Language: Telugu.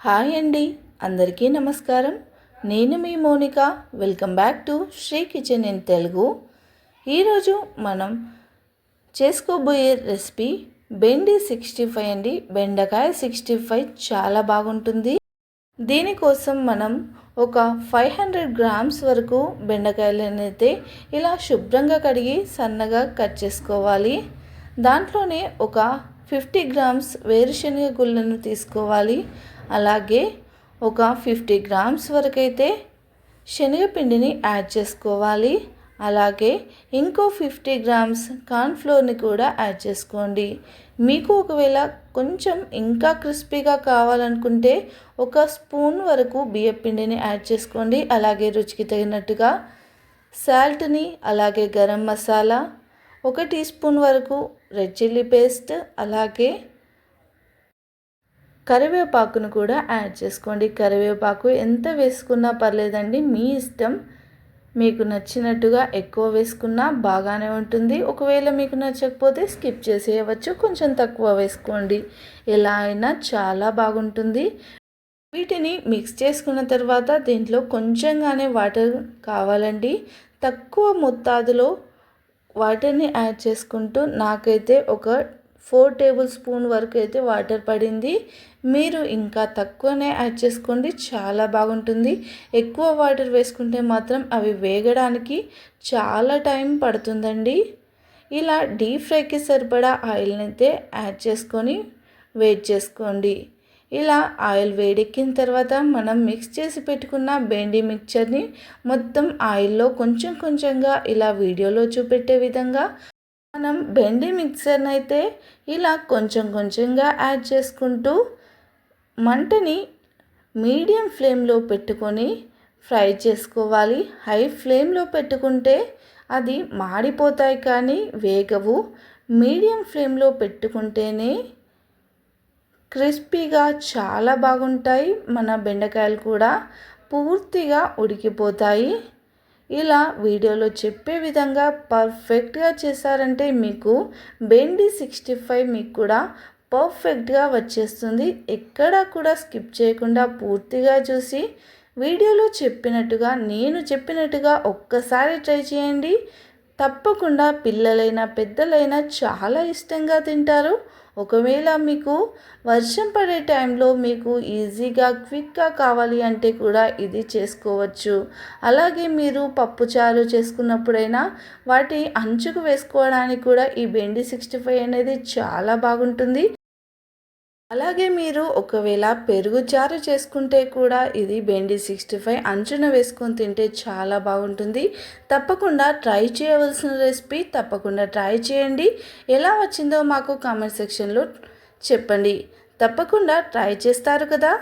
హాయ్ అండి అందరికీ నమస్కారం. నేను మీ Monika. Welcome back to Sri kitchen in Telugu. ఈరోజు మనం చేసుకోబోయే రెసిపీ బెండి సిక్స్టీ ఫైవ్ అండి. బెండకాయ సిక్స్టీ ఫైవ్ చాలా బాగుంటుంది. దీనికోసం మనం ఒక ఫైవ్ హండ్రెడ్ గ్రామ్స్ వరకు బెండకాయలనైతే అయితే ఇలా శుభ్రంగా కడిగి సన్నగా కట్ చేసుకోవాలి. దాంట్లోనే ఒక ఫిఫ్టీ గ్రామ్స్ వేరుశనగ గుళ్ళను తీసుకోవాలి. అలాగే ఒక ఫిఫ్టీ గ్రామ్స్ వరకైతే శనగపిండిని యాడ్ చేసుకోవాలి. అలాగే ఇంకో ఫిఫ్టీ గ్రామ్స్ కార్న్ఫ్లోర్ని కూడా యాడ్ చేసుకోండి. మీకు ఒకవేళ కొంచెం ఇంకా క్రిస్పీగా కావాలనుకుంటే ఒక స్పూన్ వరకు బియ్యపిండిని యాడ్ చేసుకోండి. అలాగే రుచికి తగినట్టుగా సాల్ట్ని అలాగే గరం మసాలా ఒక టీ స్పూన్ వరకు రెడ్ చిల్లీ పేస్ట్ అలాగే కరివేపాకును కూడా యాడ్ చేసుకోండి. కరివేపాకు ఎంత వేసుకున్నా పర్లేదండి. మీ ఇష్టం. మీకు నచ్చినట్టుగా ఎక్కువ వేసుకున్నా బాగానే ఉంటుంది. ఒకవేళ మీకు నచ్చకపోతే స్కిప్ చేసేయవచ్చు. కొంచెం తక్కువ వేసుకోండి. ఎలా అయినా చాలా బాగుంటుంది. వీటిని మిక్స్ చేసుకున్న తర్వాత దీంట్లో కొంచెంగానే వాటర్ కావాలండి. తక్కువ మొత్తాదులో వాటర్ని యాడ్ చేసుకుంటూ నాకైతే ఒక ఫోర్ టేబుల్ స్పూన్ వరకు అయితే వాటర్ పడింది. మీరు ఇంకా తక్కువనే యాడ్ చేసుకోండి చాలా బాగుంటుంది. ఎక్కువ వాటర్ వేసుకుంటే మాత్రం అవి వేగడానికి చాలా టైం పడుతుందండి. ఇలా డీప్ ఫ్రైకి సరిపడా ఆయిల్ని అయితే యాడ్ చేసుకొని వెయిట్ చేసుకోండి. ఇలా ఆయిల్ వేడెక్కిన తర్వాత మనం మిక్స్ చేసి పెట్టుకున్న బెండి మిక్చర్ని మొత్తం ఆయిల్లో కొంచెం కొంచెంగా ఇలా వీడియోలో చూపెట్టే విధంగా మనం బెండి మిక్సర్ని అయితే ఇలా కొంచెం కొంచెంగా యాడ్ చేసుకుంటూ మంటని మీడియం ఫ్లేమ్లో పెట్టుకొని ఫ్రై చేసుకోవాలి. హై ఫ్లేమ్లో పెట్టుకుంటే అది మాడిపోతాయి కానీ వేగవు. మీడియం ఫ్లేమ్లో పెట్టుకుంటేనే క్రిస్పీగా చాలా బాగుంటాయి. మన బెండకాయలు కూడా పూర్తిగా ఉడికిపోతాయి. ఇలా వీడియోలో చెప్పే విధంగా పర్ఫెక్ట్గా చేశారంటే మీకు బెండి సిక్స్టీ ఫైవ్ మీకు కూడా పర్ఫెక్ట్గా వచ్చేస్తుంది. ఎక్కడా కూడా స్కిప్ చేయకుండా పూర్తిగా చూసి వీడియోలో చెప్పినట్టుగా నేను చెప్పినట్టుగా ఒక్కసారి ట్రై చేయండి. తప్పకుండా పిల్లలైనా పెద్దలైనా చాలా ఇష్టంగా తింటారు. ఒకవేళ మీకు వర్షం పడే టైంలో మీకు ఈజీగా క్విక్గా కావాలి అంటే కూడా ఇది చేసుకోవచ్చు. అలాగే మీరు పప్పుచారు చేసుకున్నప్పుడైనా వాటి అంచుకు వేసుకోవడానికి కూడా ఈ బెండి సిక్స్టీ ఫైవ్ అనేది చాలా బాగుంటుంది. అలాగే మీరు ఒకవేళ పెరుగు చారు చేసుకుంటే కూడా ఇది బెండి సిక్స్టీ ఫైవ్ అంచున వేసుకొని తింటే చాలా బాగుంటుంది. తప్పకుండా ట్రై చేయవలసిన రెసిపీ తప్పకుండా ట్రై చేయండి. ఎలా వచ్చిందో మాకు కామెంట్ సెక్షన్లో చెప్పండి. తప్పకుండా ట్రై చేస్తారు కదా.